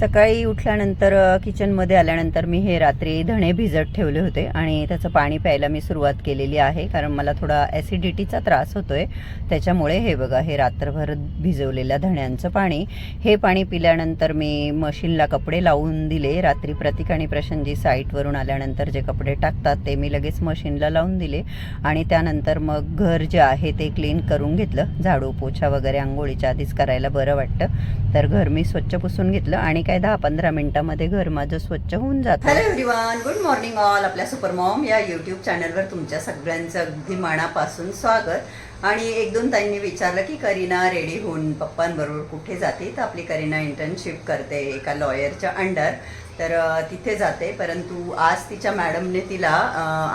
सकाळी उठल्यानंतर किचनमध्ये आल्यानंतर मी हे रात्री धणे भिजत ठेवले होते आणि त्याचं पाणी प्यायला मी सुरुवात केलेली आहे. कारण मला थोडा ॲसिडिटीचा त्रास होतोय. त्याच्यामुळे हे बघा हे रात्रभर भिजवलेल्या धण्यांचं पाणी. हे पाणी पिल्यानंतर मी मशीनला कपडे लावून दिले. रात्री प्रतीक आणि प्रशांतजी साईटवरून आल्यानंतर जे कपडे टाकतात ते मी लगेच मशीनला लावून दिले. आणि त्यानंतर मग घर जे आहे ते क्लीन करून घेतलं. झाडू पोछा वगैरे आंघोळीच्या आधीच करायला बरं वाटतं. तर घर मी स्वच्छ पुसून घेतलं आणि काय दहा पंधरा मिनिटामध्ये घर माझं स्वच्छ होऊन जातं. Hello everyone good morning all आपल्या सुपर मॉम या यूट्यूब चॅनलवर तुमच्या सगळ्यांचं अगदी मनापासून स्वागत. आणि एक दोन ताईंनी विचारलं की करीना रेडी होऊन पप्पांबरोबर कुठे जाते? तर आपली करीना इंटर्नशिप करते एका लॉयरच्या अंडर तर तिथे जाते. परंतु आज तिच्या मॅडमने तिला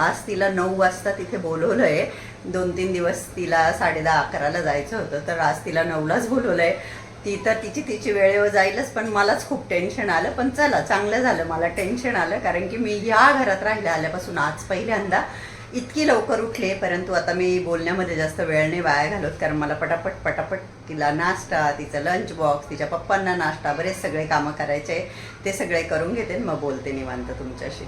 आज तिला नऊ वाजता तिथे बोलवलं आहे दोन तीन दिवस तिला साडे दहा अकराला जायचं होतं तर आज तिला नऊलाच बोलवलं आहे ती तर तिची तिची वेळेवर जाईलच पण मलाच खूप टेन्शन आलं. पण चला चांगलं झालं. मला टेन्शन आलं कारण की मी या घरात राहिल्या आल्यापासून आज पहिल्यांदा इतकी लवकर उठले परंतु आता मी बोलण्यामध्ये जास्त वेळ नाही वाया घालवत कारण मला पटापट पटापट तिला नाश्ता तिचं लंच बॉक्स तिच्या पप्पांना नाश्ता बरेच सगळे कामं करायचे ते सगळे करून घेते मग बोलते निवांत तुमच्याशी.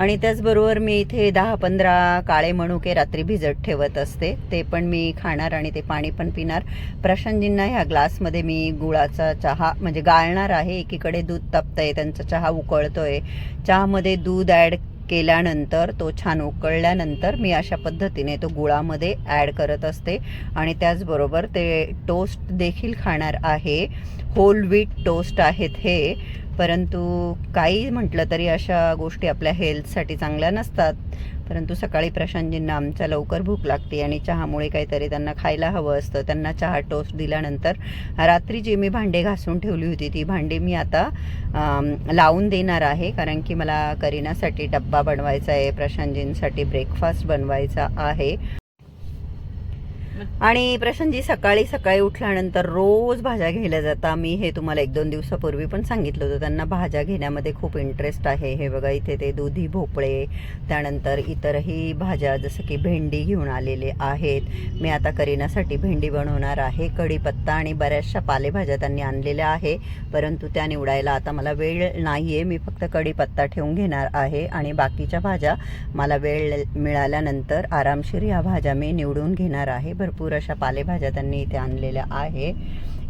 आणि त्याचबरोबर मी इथे दहा पंधरा काळे मणुके रात्री भिजत ठेवत असते. ते पण मी खाणार आणि ते पाणी पण पिणार. प्रशांतजींना ह्या ग्लासमध्ये मी गुळाचा चहा म्हणजे गाळणार आहे. एकीकडे दूध तापतंय त्यांचा चहा उकळतोय. चहामध्ये दूध ॲड केल्यानंतर तो छान उकळल्यानंतर मी अशा पद्धतीने तो गुळामध्ये ॲड करत असते. आणि त्याचबरोबर ते टोस्ट देखील खाणार आहे. होल व्हीट टोस्ट आहेत हे. परंतु काही म्हटलं तरी अशा गोष्टी आपल्या हेल्थसाठी चांगल्या नसतात. परंतु सकाळी प्रशांतजींना आमच्या लवकर भूक लागते आणि चहामुळे काहीतरी त्यांना खायला हवं असतं. त्यांना चहा टोस्ट दिल्यानंतर रात्री जी मी भांडे घासून ठेवली होती ती भांडी मी आता लावून देणार आहे. कारण की मला करीनासाठी डब्बा बनवायचा आहे प्रशांतजींसाठी ब्रेकफास्ट बनवायचा आहे. आणि प्रशांतजी सकाळी सकाळी उठल्यानंतर रोज भाज्या घ्यायला जाता. मी हे तुम्हाला एक दोन दिवसापूर्वी पण सांगितलं होतं. त्यांना भाज्या घेण्यामध्ये खूप इंटरेस्ट आहे. हे बघा इथे ते दुधी भोपळे त्यानंतर इतरही भाज्या जसं की भेंडी घेऊन आलेले आहेत. मी आता करीनासाठी भेंडी बनवणार आहे. कढीपत्ता आणि बऱ्याचशा पालेभाज्या त्यांनी आणलेल्या आहे. परंतु त्या निवडायला आता मला वेळ नाही आहे मी फक्त कढीपत्ता ठेवून घेणार आहे. आणि बाकीच्या भाज्या मला वेळ मिळाल्यानंतर आरामशीर ह्या भाज्या मी निवडून घेणार आहे. बरोबर. भरपूर अशा पालेभाज्या त्यांनी इथे आणलेल्या आहे.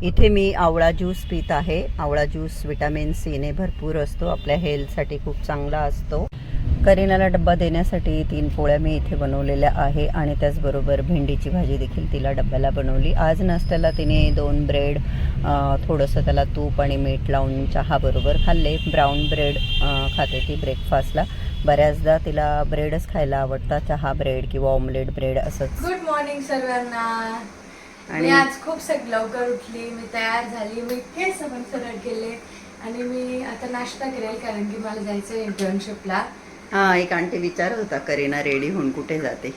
इथे मी आवळा ज्यूस पित आहे. आवळा ज्यूस विटॅमिन सीने भरपूर असतो. आपल्या हेल्थसाठी खूप चांगला असतो. करीनाला डब्बा देण्यासाठी तीन पोळ्या मी इथे बनवलेल्या आहे आणि त्याचबरोबर भेंडीची भाजी देखील तिला डब्याला बनवली. आज नाश्त्याला तिने दोन ब्रेड थोडंसं त्याला तूप आणि मीठ लावून चहाबरोबर खाल्ले. ब्राऊन ब्रेड खाते ती ब्रेकफास्टला बऱ्याचदा तिला ब्रेडच खायला आवडतात. चहा ब्रेड किंवा ऑमलेट ब्रेड असंच. गुड मॉर्निंग सर्वांना. आणि- आज खूप सग लवकर उठली. मी तयार झाली. मी केस पण सरळ केले. आणि मी आता नाश्ता करेल कारण की मला जायचं इंटर्नशिपला हां एक आंटी विचारत होता करीना रेडी होऊन कुठे जाते?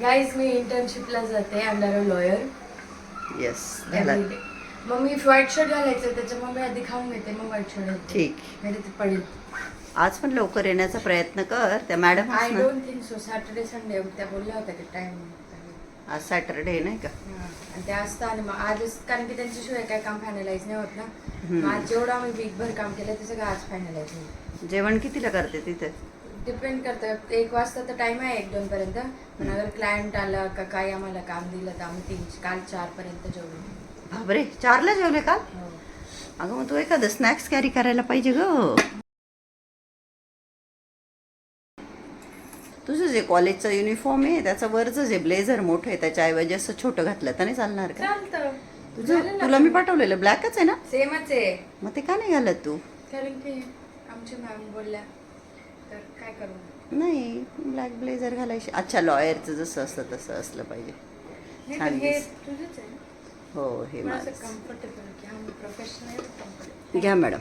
गाईज मी इंटर्नशिपला जाते. अंडर अ लॉयर येस मग मी व्हाईट शर्ट घालायचं. त्याच्यामुळे मी आधी खाऊन घेते. मग व्हाईट शर्ट ठीक. ते पडेल. आज पण लवकर येण्याचा प्रयत्न कर. त्या madam I don't think so Saturday Sunday त्या बोलल्या होत्या की टाइम आज सॅटरडे नाही का? आणि ते असतं आणि मग आजच कारण की त्यांच्याशिवाय काय काम फायनलाइज नाही होत ना. मग आज जेवढं आम्ही वीकभर काम केलं ते सगळं आज फायनलाइज होईल. जेवण कितीला करते तिथे? डिपेंड करतं. एक वाजता तर टाइम आहे एक दोन पर्यंत. पण अगर क्लायंट आला का काही आम्हाला काम दिलं तर आम्ही तीन काल चार पर्यंत जेवलो. बापरे चारला जेवले काल? हो. अगं मग तू एखादं स्नॅक्स कॅरी करायला पाहिजे ग तुझं जे कॉलेजचं युनिफॉर्म आहे त्याचं वरचं जे ब्लेझर मोठं आहे त्याच्याऐवजी असं छोटं घातलं तर नाही चालणार का? चालतं. तुझं तुला मी पाठवलेलं ब्लॅकच आहे ना? सेमच आहे. मग ते का नाही घालत तू? कारण की आमच्या मॅम बोलल्या तर काय करू? नाही ब्लॅक ब्लेझर घालायची. अच्छा लॉयरचं जसं असतं तसं असलं पाहिजे. छान हे दिस. तुझंच आहे. ना हो हे माझं कम्फर्टेबल घ्या मॅडम.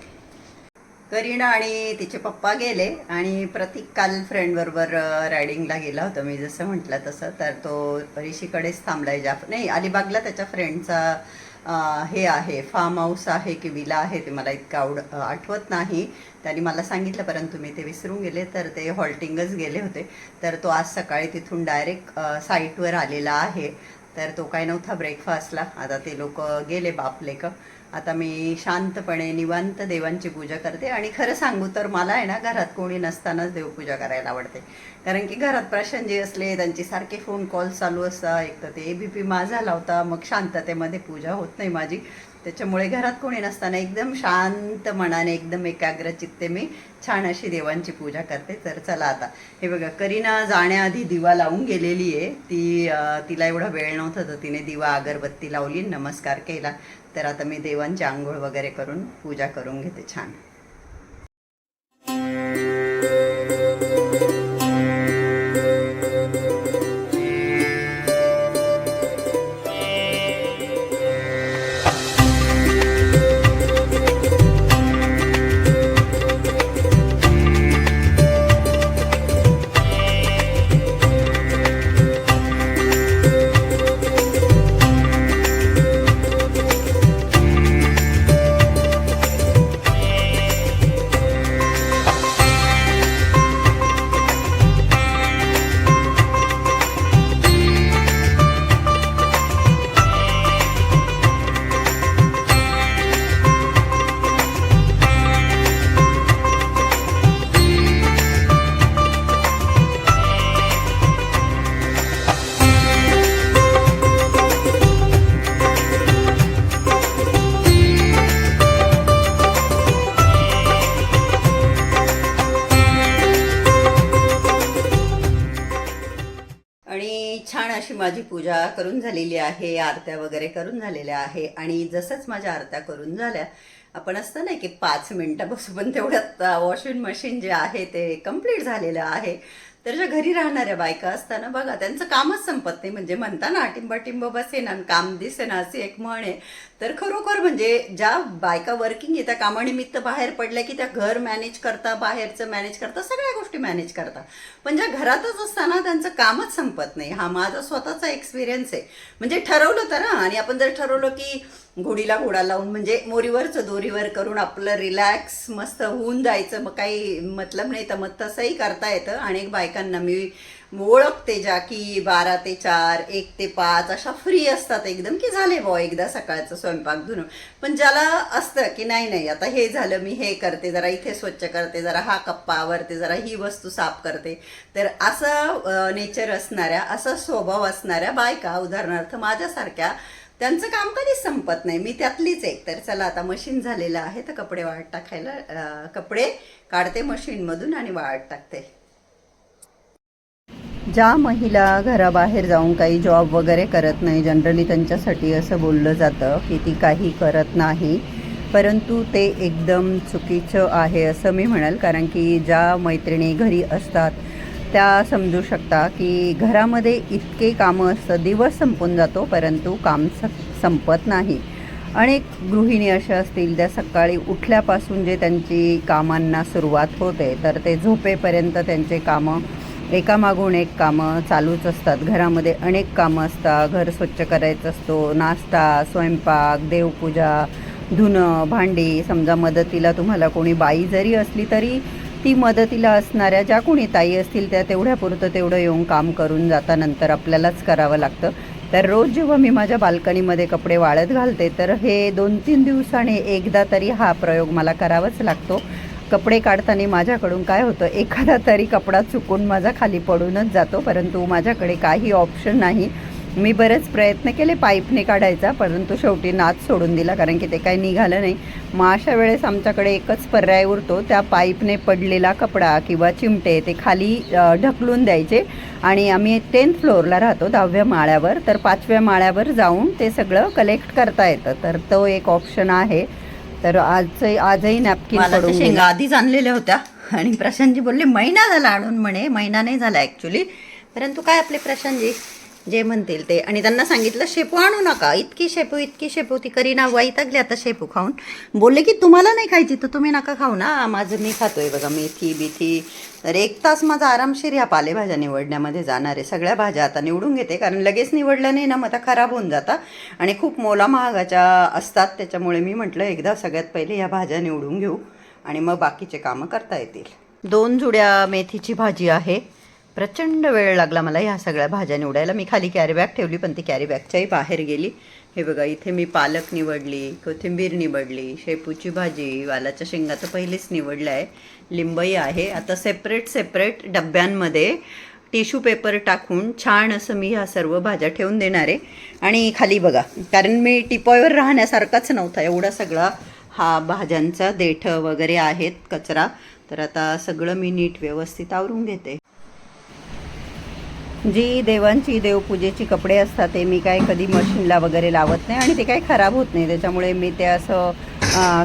करीना आणि तिचे पप्पा गेले आणि प्रतीक काल फ्रेंडबरोबर रायडिंगला गेला होता. मी जसं म्हटलं तसं. तर तो ऋषीकडेच थांबलाय. जाफ नाही अलिबागला त्याच्या फ्रेंडचा हे आहे. फार्म हाऊस आहे की विला आहे ते मला इतकं आवड आठवत नाही. त्यांनी मला सांगितलं परंतु मी ते विसरून गेले. तर ते हॉल्टिंगच गेले होते. तर तो आज सकाळी तिथून डायरेक्ट साईटवर आलेला आहे. तर तो काय नव्हता ब्रेकफास्टला आता ते लोक गेले बापले आता मी शांतपणे निवांत देवांची पूजा करते आणि खरं सांगू तर मला आहे ना घरात कोणी नसतानाच देवपूजा करायला आवडते. कारण की घरात प्रशांतजी असले त्यांची सारखे फोन कॉल चालू असता एक तर ते ए बी पी माझा लावता मग शांततेमध्ये पूजा होत नाही माझी. त्याच्यामुळे घरात कोणी नसताना एकदम शांत मनाने एकदम एकाग्र चित्ते मी छान अशी देवांची पूजा करते. तर चला आता. हे बघा करीना जाण्याआधी दिवा लावून गेलेली आहे. ती तिला एवढा वेळ नव्हता तर तिने दिवा अगरबत्ती लावली नमस्कार केला. तर आता मी देवांची आंघोळ वगैरे करून पूजा करून घेते छान. करून झालेली आहे आरत्या वगैरे करून झालेल्या आहे आणि जसंच माझ्या आरत्या करून झाल्या आपण असतं ना की पाच मिनटं पण तेवढ्यात वॉशिंग मशीन जे आहे ते कंप्लीट झालेलं आहे. तर ज्या घरी राहणाऱ्या बायका असताना बघा त्यांचं कामच संपत नाही. म्हणजे म्हणता ना टिंब बसेना आणि काम दिसेना अशी एक म्हण आहे. तर खरोखर म्हणजे ज्या बायका वर्किंग येत्या त्या कामानिमित्त बाहेर पडल्या की त्या घर मॅनेज करता बाहेरचं मॅनेज करता सगळ्या गोष्टी मॅनेज करता. पण ज्या घरातच असताना त्यांचं कामच संपत नाही. हा माझा स्वतःचा एक्सपिरियन्स आहे. म्हणजे ठरवलं तर ना आणि आपण जर ठरवलं की घोडीला घोडा लावून म्हणजे मोरीवरचं दोरीवर करून आपलं रिलॅक्स मस्त होऊन जायचं मग काही मतलब नाही तर मग तसंही करता येतं. अनेक बायकांना मी ओळखते ज्या की बारा ते चार एक ते पाच अशा फ्री असतात एकदम की झाले बुवा एकदा सकाळचं स्वयंपाक धुणं. पण ज्याला असतं की नाही नाही आता हे झालं मी हे करते जरा इथे स्वच्छ करते जरा हा कप्पा आवरते जरा ही वस्तू साफ करते. तर असं नेचर असणाऱ्या असा स्वभाव असणाऱ्या बायका उदाहरणार्थ माझ्यासारख्या त्यांचं काम कधीच संपत नाही. मी त्यातलीच एक. तर चला आता मशीन झालेलं आहे तर कपडे वाळत टाकायला कपडे काढते मशीनमधून आणि वाळत टाकते. ज्या महिला घराबाहेर जाऊन काही जॉब वगैरे करत नाही जनरली त्यांच्यासाठी असं बोललं जातं की ती काही करत नाही. परंतु ते एकदम चुकीचं आहे असं मी म्हणाल कारण की ज्या मैत्रिणी घरी असतात त्या समजू शकता की घरामध्ये इतके कामं असतं दिवस संपून जातो परंतु काम स संपत नाही. अनेक गृहिणी अशा असतील त्या सकाळी उठल्यापासून जे त्यांची कामांना सुरुवात होते तर ते झोपेपर्यंत त्यांचे कामं एकामागून एक कामं चालूच असतात. घरामध्ये अनेक कामं असतात. घर स्वच्छ करायचं असतो. नाश्ता स्वयंपाक देवपूजा धुणं भांडी. समजा मदतीला तुम्हाला कोणी बाई जरी असली तरी ती मदतीला असणाऱ्या ज्या कोणी ताई असतील त्या तेवढ्यापुरतं तेवढं येऊन काम करून जाता. नंतर आपल्यालाच करावं लागतं. तर रोज जेव्हा मी माझ्या बाल्कनीमध्ये कपडे वाळत घालते तर हे दोन तीन दिवसाने एकदा तरी हा प्रयोग मला करावाच लागतो. कपडे काढताना माझ्याकडून काय होतं? एखादा तरी कपडा चुकून माझा खाली पडूनच जातो परंतु माझ्याकडे काही ऑप्शन नाही. मी बरेच प्रयत्न केले पाईपने काढायचा परंतु शेवटी नाच सोडून दिला कारण की ते काही निघालं नाही. मग अशा वेळेस आमच्याकडे एकच पर्याय उरतो त्या पाईपने पडलेला कपडा किंवा चिमटे ते खाली ढकलून द्यायचे. आणि आम्ही टेन्थ फ्लोअरला राहतो दहाव्या माळ्यावर. तर पाचव्या माळ्यावर जाऊन ते सगळं कलेक्ट करता येतं. तर तो एक ऑप्शन आहे. तर आज आजही नॅपकिन शेंगा आधीच आणलेल्या होत्या. आणि प्रशांतजी बोलले महिना झाला आणून म्हणे महिना नाही झाला ॲक्च्युली परंतु काय आपले प्रशांतजी? जे म्हणतील ते. आणि त्यांना सांगितलं शेपू आणू नका. इतकी शेपू इतकी शेपू. ती करीना वैतागली आता शेपू खाऊन. बोलले की तुम्हाला नाही खायची तर तुम्ही नका खाऊ ना. माझं मी खातोय बघा मेथी बिथी. तर एक तास माझा आरामशीर ह्या पालेभाज्या निवडण्यामध्ये जाणार आहे. सगळ्या भाज्या आता निवडून घेते कारण लगेच निवडलं नाही ना मग त्या खराब होऊन जातात. आणि खूप मोला महागाच्या असतात त्याच्यामुळे मी म्हटलं एकदा सगळ्यात पहिले ह्या भाज्या निवडून घेऊ आणि मग बाकीचे कामं करता येतील. दोन जुड्या मेथीची भाजी आहे. प्रचंड वेळ लागला मला ह्या सगळ्या भाज्या निवडायला मी खाली कॅरीबॅग ठेवली पण ती कॅरीबॅगच्याही बाहेर गेली. हे बघा इथे मी पालक निवडली कोथिंबीर निवडली शेपूची भाजी वालाच्या शेंगा तर पहिलीच निवडलं आहे. लिंबई आहे. आता सेपरेट सेपरेट डब्यांमध्ये टिश्यू पेपर टाकून छान असं मी ह्या सर्व भाज्या ठेवून देणार आहे. आणि खाली बघा कारण मी टिपॉयवर राहण्यासारखाच नव्हता. एवढा सगळा हा भाज्यांचा देठ वगैरे आहेत कचरा. तर आता सगळं मी नीट व्यवस्थित आवरून घेते. जी देवांची देवपूजेची कपडे असतात ते मी काय कधी मशीनला वगैरे लावत नाही आणि ते काय खराब होत नाही. त्याच्यामुळे मी ते असं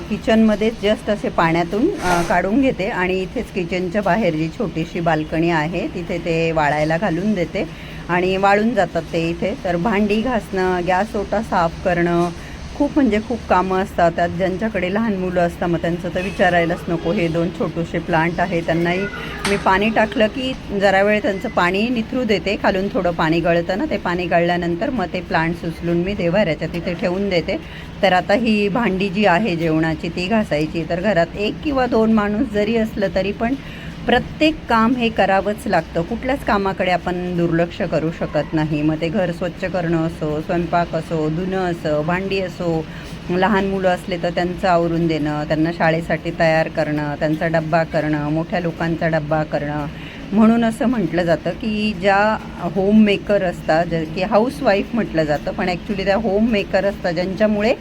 किचनमध्येच जस्ट असे पाण्यातून काढून घेते आणि इथेच किचनच्या बाहेर जी छोटीशी बाल्कनी आहे तिथे ते वाळायला घालून देते आणि वाळून जातात ते इथे. तर भांडी घासणं गॅस ओटा साफ करणं खूप म्हणजे खूप कामं असतात. त्यात ज्यांच्याकडे लहान मुलं असतात मग त्यांचं तर विचारायलाच नको. हे दोन छोटेसे प्लांट आहे त्यांनाही मी पाणी टाकलं की जरा वेळ त्यांचं पाणी निथरू देते. खालून थोडं पाणी गळतं ना ते पाणी गळल्यानंतर मग ते प्लांट्स उचलून मी देवाऱ्याच्या तिथे ठेवून देते. तर आता ही भांडी जी आहे जेवणाची ती घासायची. तर घरात एक किंवा दोन माणूस जरी असलं तरी पण प्रत्येक काम हे करावंच लागतं. कुठल्याच कामाकडे आपण दुर्लक्ष करू शकत नाही. मग ते घर स्वच्छ करणं असो स्वयंपाक असो धुणं असो भांडी असो लहान मुलं असले तर त्यांचं आवरून देणं त्यांना शाळेसाठी तयार करणं त्यांचा डब्बा करणं मोठ्या लोकांचा डब्बा करणं म्हणून असं म्हटलं जातं की ज्या होम मेकर असतात ज की हाऊसवाईफ म्हटलं जातं पण ॲक्च्युली त्या होम मेकर असतात ज्यांच्यामुळे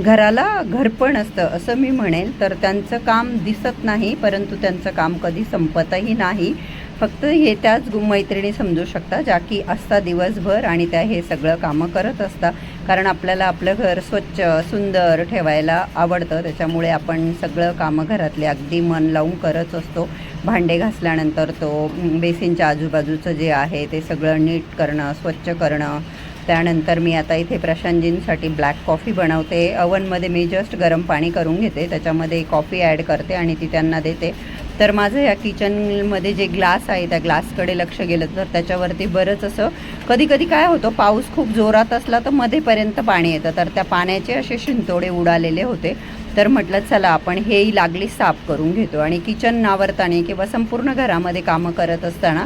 घराला घरपण असतं असं मी म्हणेल. तर त्यांचं काम दिसत नाही परंतु त्यांचं काम कधी संपतही नाही. फक्त हे त्याच मैत्रिणी समजू शकता ज्या की असता दिवसभर आणि त्या हे सगळं कामं करत असतात. कारण आपल्याला आपलं घर स्वच्छ सुंदर ठेवायला आवडतं. त्याच्यामुळे आपण सगळं कामं घरातले अगदी मन लावून करत असतो. भांडे घासल्यानंतर तो बेसिनच्या आजूबाजूचं जे आहे ते सगळं नीट करणं स्वच्छ करणं. त्यानंतर मी आता इथे प्रशांतजींसाठी ब्लॅक कॉफी बनवते. अवनमध्ये मी जस्ट गरम पाणी करून घेते. त्याच्यामध्ये कॉफी ॲड करते आणि ती त्यांना देते. तर माझं या किचनमध्ये जे ग्लास आहे त्या ग्लासकडे लक्ष गेलं तर त्याच्यावरती बरंच असं कधी कधी काय होतं पाऊस खूप जोरात असला तर मध्येपर्यंत पाणी येतं. तर त्या पाण्याचे असे शिंतोडे उडालेले होते. तर म्हटलं चला आपण हेही लागली साफ करून घेतो. आणि किचन नावरताना किंवा संपूर्ण घरामध्ये कामं करत असताना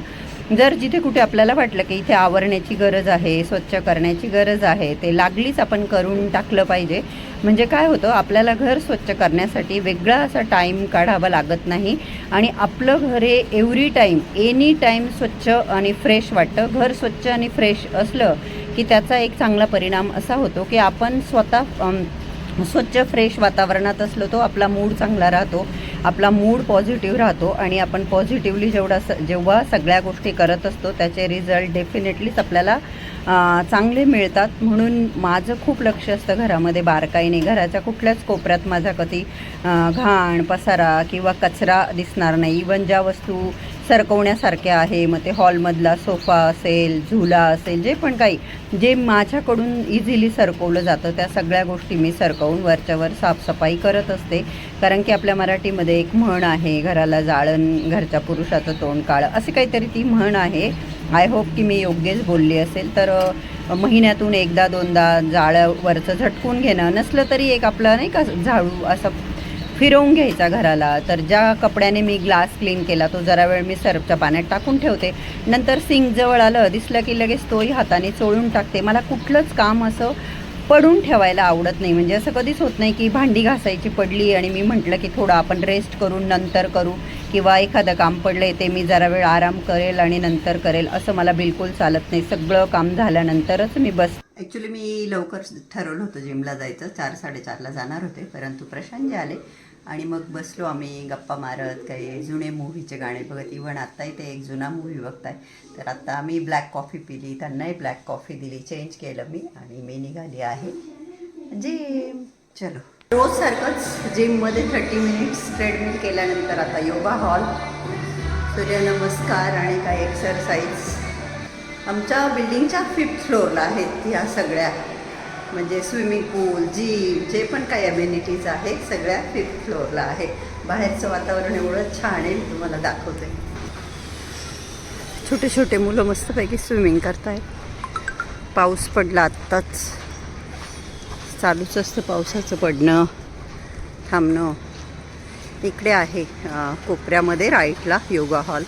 जर जिथे कुठे आपल्याला वाटलं की इथे आवरण्याची गरज आहे स्वच्छ करण्याची गरज आहे ते लागलीच आपण करून टाकलं पाहिजे. म्हणजे काय होतं आपल्याला घर स्वच्छ करण्यासाठी वेगळा असा टाईम काढावा लागत नाही. आणि आपलं घर हे एव्हरी टाईम एनी टाईम स्वच्छ आणि फ्रेश वाटतं. घर स्वच्छ आणि फ्रेश असलं की त्याचा एक चांगला परिणाम असा होतो की आपण स्वतः स्वच्छ फ्रेश वातावरणात असलो तो आपला मूड चांगला राहतो. आपला मूड पॉझिटिव्ह राहतो आणि आपण पॉझिटिव्हली जेवढा स जेव्हा सगळ्या गोष्टी करत असतो त्याचे रिझल्ट डेफिनेटलीच आपल्याला चांगले मिळतात. म्हणून माझं खूप लक्ष असतं घरामध्ये बारकाईने. घराच्या कुठल्याच कोपऱ्यात माझा कधी घाण पसारा किंवा कचरा दिसणार नाही. इवन ज्या वस्तू सरकवण्यासारख्या आहे. मग ते हॉलमधला सोफा असेल झुला असेल जे पण काही जे माझ्याकडून इझिली सरकवलं जातं त्या सगळ्या गोष्टी मी सरकवून वरच्यावर साफसफाई करत असते. कारण की आपल्या मराठीमध्ये एक म्हण आहे घराला जाळण घरच्या पुरुषाचं तोंड काळं. असे काहीतरी ती म्हण आहे. आय होप की मी योग्यच बोलली असेल. तर महिन्यातून एकदा दोनदा जाळ्यावरचं झटकून घेणं नसलं तरी एक आपलं नाही का झाडू असं फिरवून घ्यायचा घराला. तर ज्या कपड्याने मी ग्लास क्लीन केला तो जरा वेळ मी सर्फच्या पाण्यात टाकून ठेवते. नंतर सिंक जवळ आलं दिसलं की लगेच तोही हाताने चोळून टाकते. मला कुठलंच काम असं पडून ठेवायला आवडत नाही. म्हणजे असं कधीच होत नाही की भांडी घासायची पडली आणि मी म्हटलं की थोडं आपण रेस्ट करून नंतर करू किंवा एखादं काम पडलं ते मी जरा वेळ आराम करेल आणि नंतर करेल असं मला बिलकुल चालत नाही. सगळं काम झाल्यानंतरच मी बस ॲक्च्युली मी लवकर ठरवलं होतं जिमला जायचं. चार साडेचारला जाणार होते परंतु प्रशांत जे आले आणि मग बसलो आम्ही गप्पा मारत काही जुने मूव्हीचे गाणे बघत. इवन आत्ताही ते एक जुना मूव्ही बघताय. तर आत्ता आम्ही ब्लॅक कॉफी पिली. त्यांनाही ब्लॅक कॉफी दिली. चेंज केलं मी आणि मी निघाली आहे. जिम चलो. रोज सारखंच जिममध्ये थर्टी मिनिट्स ट्रेडमिल केल्यानंतर आता योगा हॉल सूर्यनमस्कार आणि काही एक्सरसाइज आमच्या बिल्डिंगच्या फिफ्थ फ्लोअरला आहेत ह्या सगळ्या. म्हणजे स्विमिंग पूल जिम जे पण काही अम्युनिटीज आहे सगळ्या फिफ्थ फ्लोअरला आहे. बाहेरचं वातावरण एवढं छान आहे मी तुम्हाला दाखवते. छोटे छोटे मुलं मस्तपैकी स्विमिंग करतायत. पाऊस पडला आत्ताच. चालूच असतं पावसाचं पडणं. थांबणं. इकडे आहे कोपऱ्यामध्ये राईटला योगा हॉल.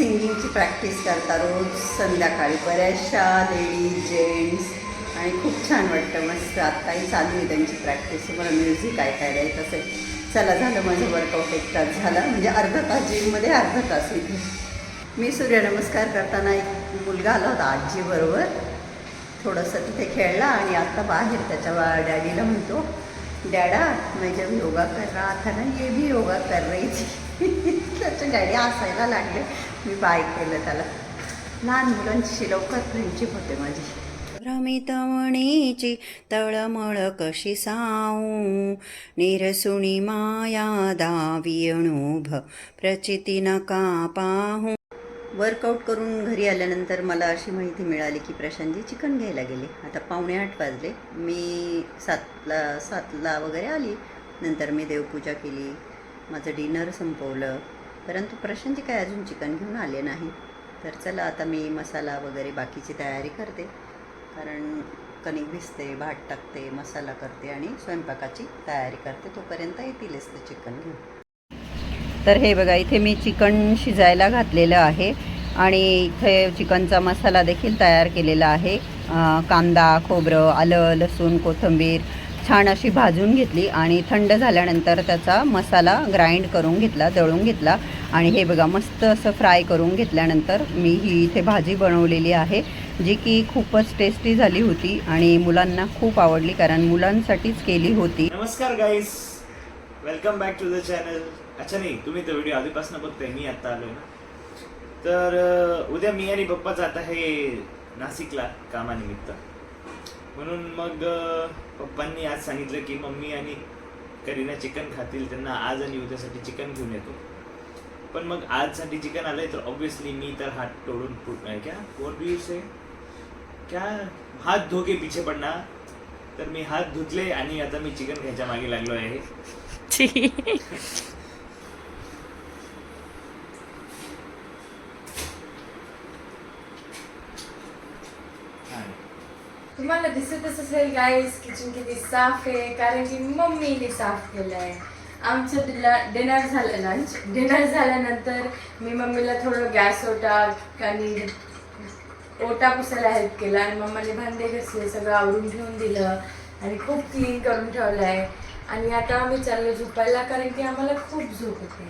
सिंगिंगची प्रॅक्टिस करता रोज संध्याकाळी बऱ्याचशा लेडीज जेंट्स आणि खूप छान वाटतं मस्त. आत्ताही चालू आहे त्यांची प्रॅक्टिस. तुम्हाला म्युझिक ऐकायला येत असेल. चला झालं माझं वर्कआउट एक तास झाला. म्हणजे अर्धा तास जिममध्ये अर्धा तास इथे. मी सूर्यनमस्कार करताना एक मुलगा आला होता आजीबरोबर. थोडंसं तिथे खेळला आणि आत्ता बाहेर त्याच्या डॅडीला म्हणतो डॅडा मैं जब योगा कर रहा था ना ये भी योगा कर रही थी. त्याचे डॅडी असायला लागले. मी बाय केलं त्याला. लहान मुलांची लवकर फ्रेंडशिप होते माझी. रमितवणीची तळमळ कशी साऊ निरसुणी माया दावी अणुभ प्रचिती नका पाहू. वर्कआउट करून घरी आल्यानंतर मला अशी माहिती मिळाली की प्रशांतजी चिकन घ्यायला गेले. आता पावणे आठ वाजले. मी सातला सातला वगैरे आली. नंतर मी देवपूजा केली. माझं डिनर संपवलं. परंतु प्रशांतजी काय अजून चिकन घेऊन आले नाही तर चला आता मी मसाला वगैरे बाकीची तयारी करते. कारण कणिक भिजते भात टाकते मसाला करते आणि स्वयंपाकाची तयारी करते. तोपर्यंत येतीलच ते चिकन घेऊन. तर हे बघा इथे मी चिकन शिजायला घातलेलं आहे. आणि इथे चिकनचा मसाला देखील तयार केलेला आहे. कांदा खोबरं आलं लसूण कोथिंबीर छान अशी भाजून घेतली आणि थंड झाल्यानंतर त्याचा मसाला ग्राइंड करून घेतला दळून घेतला. आणि हे बघा मस्त असं फ्राय करून घेतल्यानंतर मी ही इथे भाजी बनवलेली आहे जी की खूपच टेस्टी झाली होती आणि मुलांना खूप आवडली कारण मुलांसाठीच केली होती. नमस्कार guys welcome back to the channel अच्छा नाही तुम्ही तर व्हिडिओ आधीपासून बघताय मी आता आलो ना? तर उद्या मी आणि पप्पा जात आहे नाशिकला कामानिमित्त. म्हणून मग पप्पांनी आज सांगितलं की मम्मी आणि करीना चिकन खातील त्यांना आज आणि उद्यासाठी चिकन घेऊन येतो. पण मग आजसाठी चिकन आलंय तर ऑब्विसली मी तर हात तोडून फुट क्या? फोर डू यू से क्या? हात धोके पिछे पडणार तर मी हात धुतले आणि आता मी चिकन घ्यायच्या मागे लागलो आहे. तुम्हाला दिसतच असेल गाईस किचन किती साफ आहे कारण की मम्मीने साफ केलं आहे आमचं डिनर झालं लंच डिनर झाल्यानंतर मी मम्मीला थोडं गॅस ओटा आणि ओटा पुसायला हेल्प केला आणि मम्माने भांडे घसले सगळं आवरून ठेवून दिलं आणि खूप क्लीन करून ठेवलं आहे आणि आता आम्ही चाललो झोपायला कारण की आम्हाला खूप झोप येते.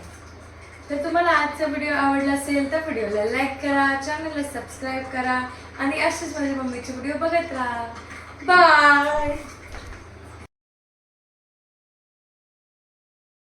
तर तुम्हाला आजचा व्हिडिओ आवडला असेल तर व्हिडिओला लाईक करा चॅनलला सबस्क्राईब करा आणि असेच माझ्या मम्मीचे व्हिडिओ बघत राहा. बाय